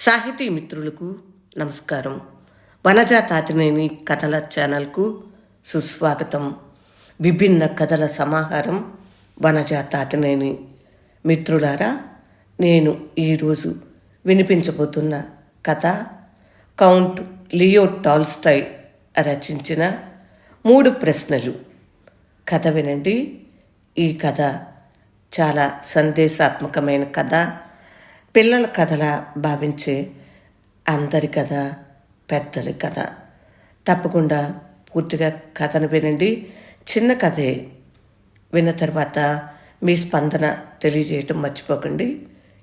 సాహితీ మిత్రులకు నమస్కారం. వనజా తాతినేని కథల ఛానల్కు సుస్వాగతం. విభిన్న కథల సమాహారం వనజా తాతినేని మిత్రులారా నేను ఈరోజు వినిపించబోతున్న కథ కౌంట్ లియో టాల్స్టై రచించిన మూడు ప్రశ్నలు. కథ వినండి. ఈ కథ చాలా సందేశాత్మకమైన కథ. పిల్లల కథలా భావించే అందరి కథ పెద్దల కథ. తప్పకుండా పూర్తిగా కథను వినండి. చిన్న కథే విన్న తర్వాత మీ స్పందన తెలియజేయటం మర్చిపోకండి.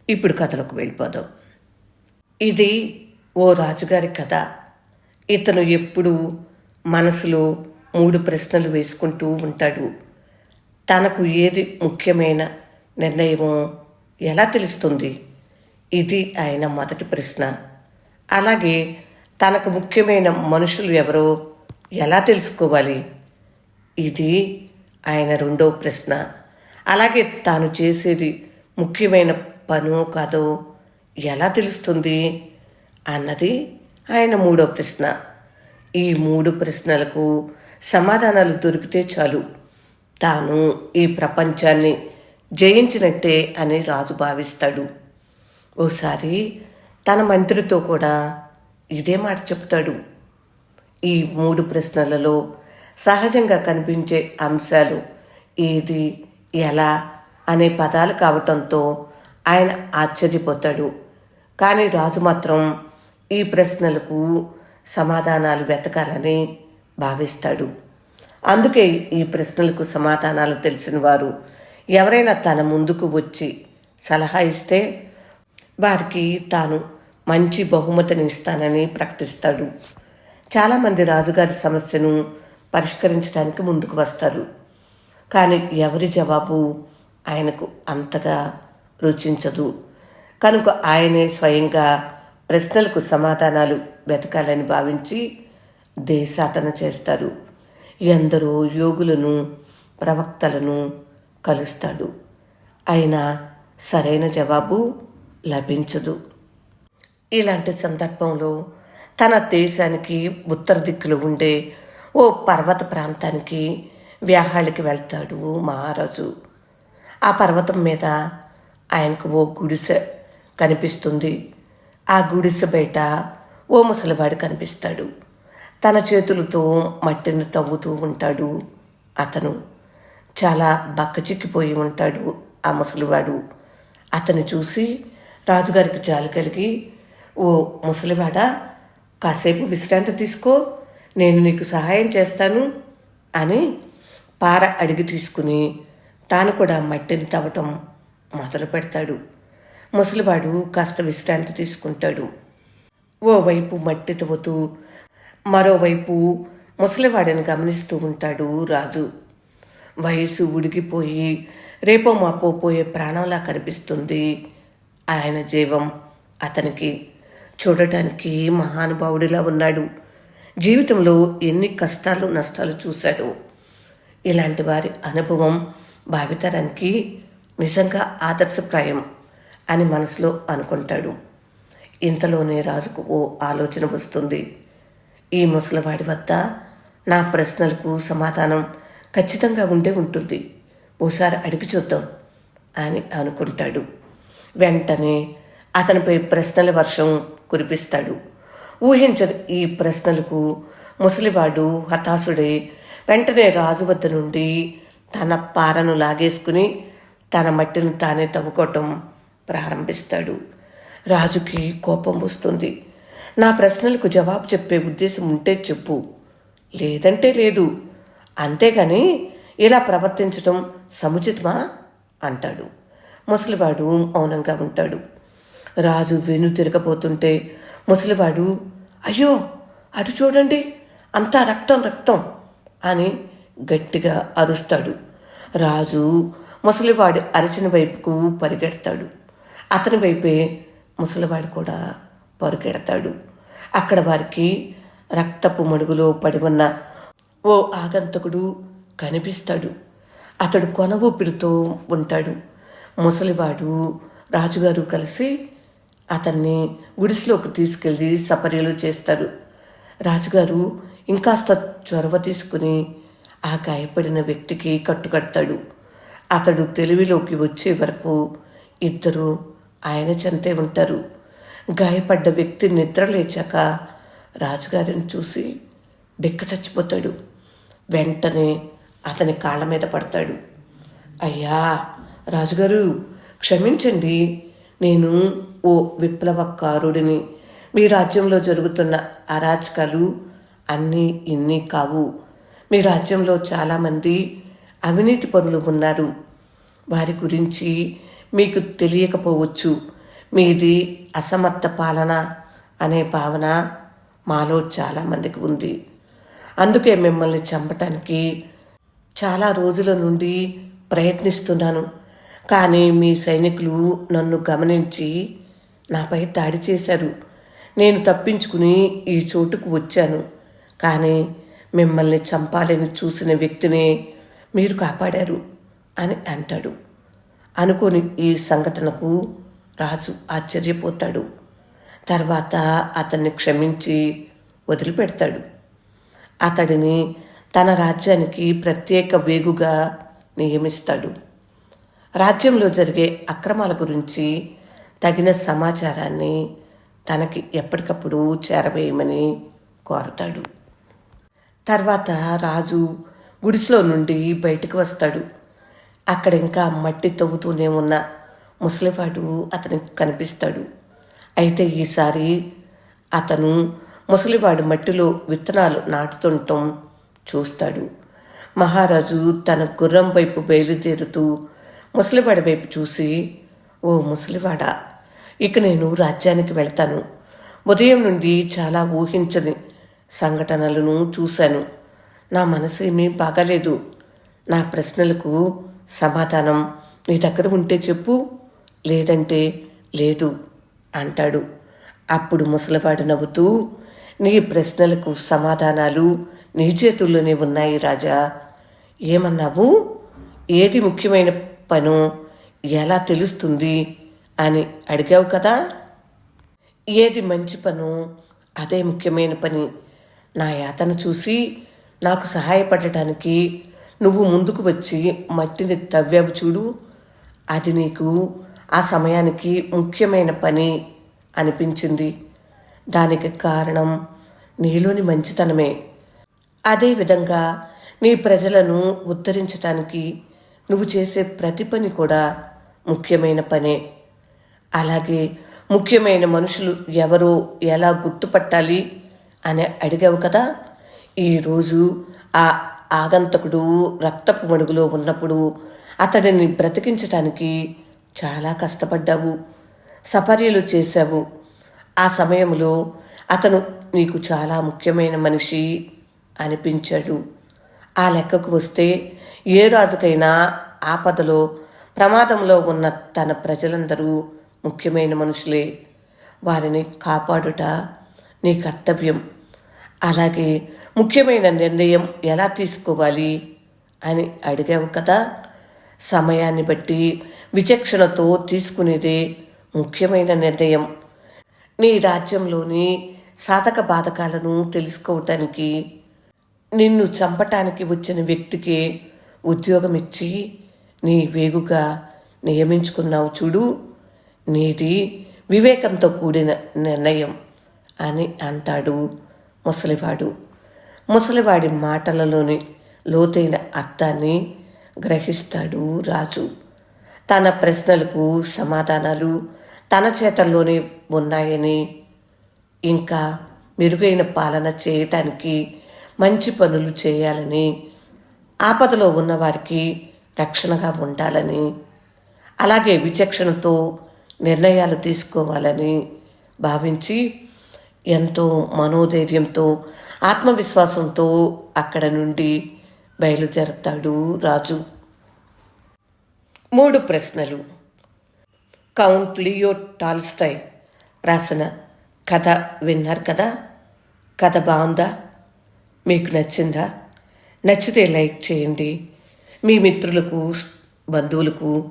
ఇప్పుడు కథలకు వెళ్ళిపోదాం. ఇది ఓ రాజుగారి కథ. ఇతను ఎప్పుడూ మనసులో మూడు ప్రశ్నలు వేసుకుంటూ ఉంటాడు. తనకు ఏది ముఖ్యమైన నిర్ణయమో ఎలా తెలుస్తుంది? ఇది ఆయన మొదటి ప్రశ్న. అలాగే తనకు ముఖ్యమైన మనుషులు ఎవరో ఎలా తెలుసుకోవాలి? ఇది ఆయన రెండో ప్రశ్న. అలాగే తాను చేసేది ముఖ్యమైన పనో కాదో ఎలా తెలుస్తుంది అన్నది ఆయన మూడో ప్రశ్న. ఈ మూడు ప్రశ్నలకు సమాధానాలు దొరికితే చాలు. తాను ఈ ప్రపంచాన్ని జయించినట్టే అని రాజు భావిస్తాడు. ఓసారి తన మంత్రితో కూడా ఇదే మాట చెప్తాడు. ఈ మూడు ప్రశ్నలలో సహజంగా కనిపించే అంశాలు ఏది ఎలా అనే పదాలు కావటంతో ఆయన ఆశ్చర్యపోతాడు. కానీ రాజు మాత్రం ఈ ప్రశ్నలకు సమాధానాలు వెతకాలని భావిస్తాడు. అందుకే ఈ ప్రశ్నలకు సమాధానాలు తెలిసిన వారు ఎవరైనా తన ముందుకు వచ్చి సలహా ఇస్తే వారికి తాను మంచి బహుమతిని ఇస్తానని ప్రకటిస్తాడు. చాలామంది రాజుగారి సమస్యను పరిష్కరించడానికి ముందుకు వస్తారు. కానీ ఎవరి జవాబు ఆయనకు అంతగా రుచించదు. కనుక ఆయనే స్వయంగా ప్రశ్నలకు సమాధానాలు వెతకాలని భావించి దేశాటన చేస్తారు. ఎందరో యోగులను ప్రవక్తలను కలుస్తాడు. అయినా సరైన జవాబు లభించదు. ఇలాంటి సందర్భంలో తన దేశానికి ఉత్తర దిక్కులు ఉండే ఓ పర్వత ప్రాంతానికి వ్యాహాలకి వెళ్తాడు మహారాజు. ఆ పర్వతం మీద ఆయనకు ఓ గుడిసె కనిపిస్తుంది. ఆ గుడిసె బయట ఓ ముసలివాడు కనిపిస్తాడు. తన చేతులతో మట్టిని తవ్వుతూ ఉంటాడు అతను. చాలా బక్కచిక్కిపోయి ఉంటాడు ఆ ముసలివాడు. అతను చూసి రాజుగారికి జాలి కలిగి ఓ ముసలివాడ కాసేపు విశ్రాంతి తీసుకో నేను నీకు సహాయం చేస్తాను అని పార అడిగి తీసుకుని తాను కూడా మట్టిని తవ్వటం మొదలు పెడతాడు. ముసలివాడు కాస్త విశ్రాంతి తీసుకుంటాడు. ఓవైపు మట్టి తవ్వుతూ మరోవైపు ముసలివాడిని గమనిస్తూ ఉంటాడు రాజు. వయసు ఉడిగిపోయి రేపో మాపో పోయే ప్రాణంలా కనిపిస్తుంది. ఆయన జీవం అతనికి చూడటానికి మహానుభావుడిలా ఉన్నాడు. జీవితంలో ఎన్ని కష్టాలు నష్టాలు చూశాడు. ఇలాంటి వారి అనుభవం భావితరానికి నిజంగా ఆదర్శప్రాయం అని మనసులో అనుకుంటాడు. ఇంతలోనే రాజుకు ఓ ఆలోచన వస్తుంది. ఈ ముసలివాడి వద్ద నా ప్రశ్నలకు సమాధానం ఖచ్చితంగా ఉండే ఉంటుంది. ఓసారి అడిగి చూద్దాం అని అనుకుంటాడు. వెంటనే అతనిపై ప్రశ్నల వర్షం కురిపిస్తాడు. ఊహించని ఈ ప్రశ్నలకు ముసలివాడు హతాశుడై వెంటనే రాజు వద్ద నుండి తన పారను లాగేసుకుని తన మట్టిని తానే తవ్వుకోవటం ప్రారంభిస్తాడు. రాజుకి కోపం వస్తుంది. నా ప్రశ్నలకు జవాబు చెప్పే ఉద్దేశం ఉంటే చెప్పు. లేదంటే లేదు. అంతేగాని ఇలా ప్రవర్తించటం సముచితమా? అంటాడు. ముసలివాడు మౌనంగా ఉంటాడు. రాజు వెను తిరగబోతుంటే ముసలివాడు అయ్యో అటు చూడండి అంతా రక్తం రక్తం అని గట్టిగా అరుస్తాడు. రాజు ముసలివాడి అరిచిన వైపుకు పరిగెడతాడు. అతని వైపే ముసలివాడు కూడా పరుగెడతాడు. అక్కడ వారికి రక్తపు మడుగులో పడి ఉన్న ఓ ఆగంతకుడు కనిపిస్తాడు. అతడు కొన ఊపిరితో ఉంటాడు. ముసలివాడు రాజుగారు కలిసి అతన్ని గుడిసెలోకి తీసుకెళ్ళి సపర్యలు చేస్తారు. రాజుగారు ఇంకాస్త చొరవ తీసుకుని ఆ గాయపడిన వ్యక్తికి కట్టుకడతాడు అతడు తెలివిలోకి వచ్చే వరకు ఇద్దరు ఆయన చెంతే ఉంటారు. గాయపడ్డ వ్యక్తి నిద్ర లేచాక రాజుగారిని చూసి బెక్క చచ్చిపోతాడు. వెంటనే అతని కాళ్ళ మీద పడతాడు. అయ్యా రాజుగారు క్షమించండి. నేను ఓ విప్లవకారుడిని. మీ రాజ్యంలో జరుగుతున్న అరాచకాలు అన్నీ ఇన్ని కావు. మీ రాజ్యంలో చాలామంది అవినీతి పరులు ఉన్నారు. వారి గురించి మీకు తెలియకపోవచ్చు. మీది అసమర్థ పాలన అనే భావన మాలో చాలామందికి ఉంది. అందుకే మిమ్మల్ని చంపటానికి చాలా రోజుల నుండి ప్రయత్నిస్తున్నాను. కానీ మీ సైనికులు నన్ను గమనించి నాపై దాడి చేశారు. నేను తప్పించుకుని ఈ చోటుకు వచ్చాను. కానీ మిమ్మల్ని చంపాలని చూసిన వ్యక్తినే మీరు కాపాడారు అని అంటాడు. అనుకోని ఈ సంఘటనకు రాజు ఆశ్చర్యపోతాడు. తర్వాత అతన్ని క్షమించి వదిలిపెడతాడు. అతడిని తన రాజ్యానికి ప్రత్యేక వేగుగా నియమిస్తాడు. రాజ్యంలో జరిగే అక్రమాల గురించి తగిన సమాచారాన్ని తనకి ఎప్పటికప్పుడు చేరవేయమని కోరతాడు. తర్వాత రాజు గుడిసెలో నుండి బయటకు వస్తాడు. అక్కడ ఇంకా మట్టి తవ్వుతూనే ఉన్న ముసలివాడు అతనికి కనిపిస్తాడు. అయితే ఈసారి అతను ముసలివాడు మట్టిలో విత్తనాలు నాటుతుండటం చూస్తాడు. మహారాజు తన గుర్రం వైపు బయలుదేరుతూ ముసలివాడి వైపు చూసి ఓ ముసలివాడా ఇక నేను రాజ్యానికి వెళ్తాను. ఉదయం నుండి చాలా ఊహించని సంఘటనలను చూశాను. నా మనసు ఏమీ బాగాలేదు. నా ప్రశ్నలకు సమాధానం నీ దగ్గర ఉంటే చెప్పు లేదంటే లేదు అంటాడు. అప్పుడు ముసలివాడు నవ్వుతూ నీ ప్రశ్నలకు సమాధానాలు నీ చేతుల్లోనే ఉన్నాయి రాజా. ఏమన్నావు? ఏది ముఖ్యమైన పనో ఎలా తెలుస్తుంది అని అడిగావు కదా? ఏది మంచి పను అదే ముఖ్యమైన పని. నా యాతను చూసి నాకు సహాయపడటానికి నువ్వు ముందుకు వచ్చి మట్టిని తవ్వావు చూడు. అది నీకు ఆ సమయానికి ముఖ్యమైన పని అనిపించింది. దానికి కారణం నీలోని మంచితనమే. అదేవిధంగా నీ ప్రజలను ఉద్ధరించటానికి నువ్వు చేసే ప్రతి పని కూడా ముఖ్యమైన పనే. అలాగే ముఖ్యమైన మనుషులు ఎవరో ఎలా గుర్తుపట్టాలి అని అడిగావు కదా? ఈరోజు ఆ ఆగంతకుడు రక్తపు మడుగులో ఉన్నప్పుడు అతడిని బ్రతికించటానికి చాలా కష్టపడ్డావు. సపర్యలు చేశావు. ఆ సమయంలో అతను నీకు చాలా ముఖ్యమైన మనిషి అనిపించాడు. ఆ లెక్కకు వస్తే ఏ రాజుకైనా ఆపదలో ప్రమాదంలో ఉన్న తన ప్రజలందరూ ముఖ్యమైన మనుషులే. వారిని కాపాడుట నీ కర్తవ్యం. అలాగే ముఖ్యమైన నిర్ణయం ఎలా తీసుకోవాలి అని అడిగావు కదా. సమయాన్ని బట్టి విచక్షణతో తీసుకునేదే ముఖ్యమైన నిర్ణయం. నీ రాజ్యంలోని సాధక బాధకాలను తెలుసుకోవటానికి నిన్ను చంపటానికి వచ్చిన వ్యక్తికి ఉద్యోగం ఇచ్చి నీ వేగుగా నియమించుకున్నావు చూడు. నీది వివేకంతో కూడిన నిర్ణయం అని అంటాడు ముసలివాడు. ముసలివాడి మాటలలోని లోతైన అర్థాన్ని గ్రహిస్తాడు రాజు. తన ప్రశ్నలకు సమాధానాలు తన చేతల్లోనే ఉన్నాయని ఇంకా మెరుగైన పాలన చేయటానికి మంచి పనులు చేయాలని ఆపదలో ఉన్నవారికి రక్షణగా ఉండాలని అలాగే విచక్షణతో నిర్ణయాలు తీసుకోవాలని భావించి ఎంతో మనోధైర్యంతో ఆత్మవిశ్వాసంతో అక్కడ నుండి బయలుదేరతాడు రాజు. మూడు ప్రశ్నలు. కౌంట్ లియో టాల్స్టై రాసిన కథ విన్నారు కదా? కథ బాగుందా? మీకు నచ్చిందా? నచ్చితే లైక్ చేయండి. మీ మిత్రులకు బంధువులకు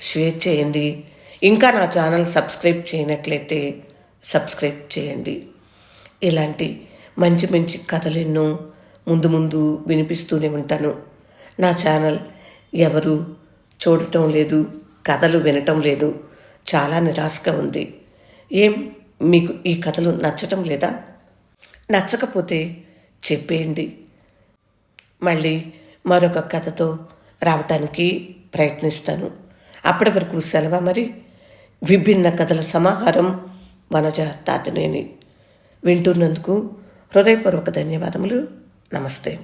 షేర్ చేయండి. ఇంకా నా ఛానల్ సబ్స్క్రైబ్ చేయనట్లయితే సబ్స్క్రైబ్ చేయండి. ఇలాంటి మంచి మంచి కథలు ఎన్నో ముందు ముందు వినిపిస్తూనే ఉంటాను. నా ఛానల్ ఎవరు చూడటం లేదు కథలు వినటం లేదు చాలా నిరాశగా ఉంది. ఏం మీకు ఈ కథలు నచ్చటం లేదా? నచ్చకపోతే చెప్పేయండి. మళ్ళీ మరొక కథతో రావటానికి ప్రయత్నిస్తాను. అప్పటి వరకు సెలవు మరి? విభిన్న కథల సమాహారం వనజ తాతనేని. వింటున్నందుకు హృదయపూర్వక ధన్యవాదములు. నమస్తే.